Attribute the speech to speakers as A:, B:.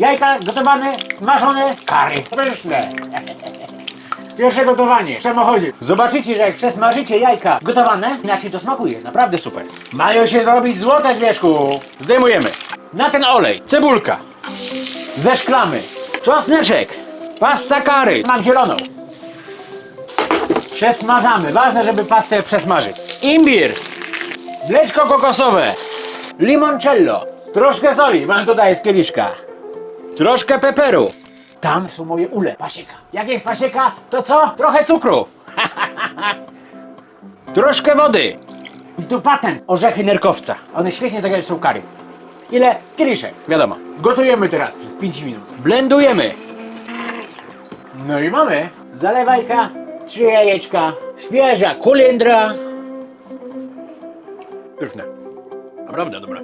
A: Jajka gotowane, smażone, kary pyszne. Pierwsze gotowanie w samochodzie. Zobaczycie, że jak przesmażycie jajka gotowane, inaczej to smakuje. Naprawdę super. Mają się zrobić złote, Zwieszku. Zdejmujemy. Na ten olej cebulka. Zeszklamy. Czosneczek. Pasta kary. Mam zieloną. Przesmażamy. Ważne, żeby pastę przesmażyć. Imbir. Mleczko kokosowe. Limoncello. Troszkę soli. Mam tutaj z kieliszka. Troszkę peperu. Tam są moje ule. Pasieka. Jak jest pasieka, to co? Trochę cukru. Troszkę wody. I tu patent. Orzechy nerkowca. One świetnie zagrają są kary. Ile? Kieliszek. Wiadomo. Gotujemy teraz przez 5 minut. Blendujemy. No i mamy. Zalewajka, trzy jajeczka, świeża kulendra. Pyszne. Naprawdę dobre.